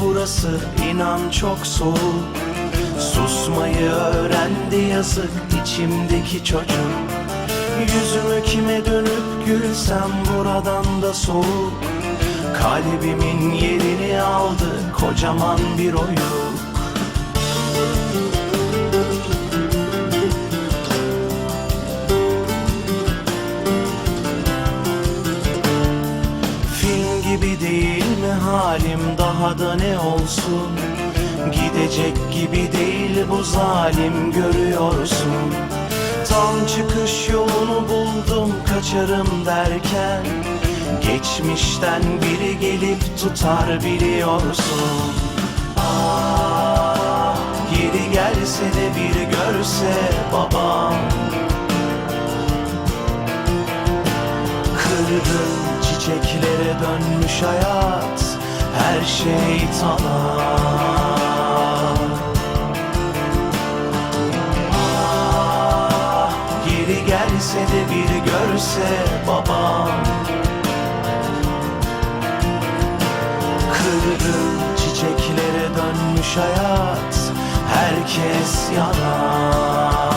burası inan çok soğuk. Susmayı öğrendi yazık içimdeki çocuk. Yüzümü kime dönüp gülsem buradan da soğuk. Kalbimin yerini aldı kocaman bir oyuk. Film gibi değil halim daha da ne olsun? Gidecek gibi değil bu zalim görüyorsun. Tam çıkış yolunu buldum kaçarım derken. Geçmişten biri gelip tutar biliyorsun. Ah geri gelse de bir görse babam. Kırgın çiçeklere dönmüş hayat Her şey tamam Ah geri gelse de bir görse babam. Kırgın çiçeklere dönmüş hayat Herkes yanar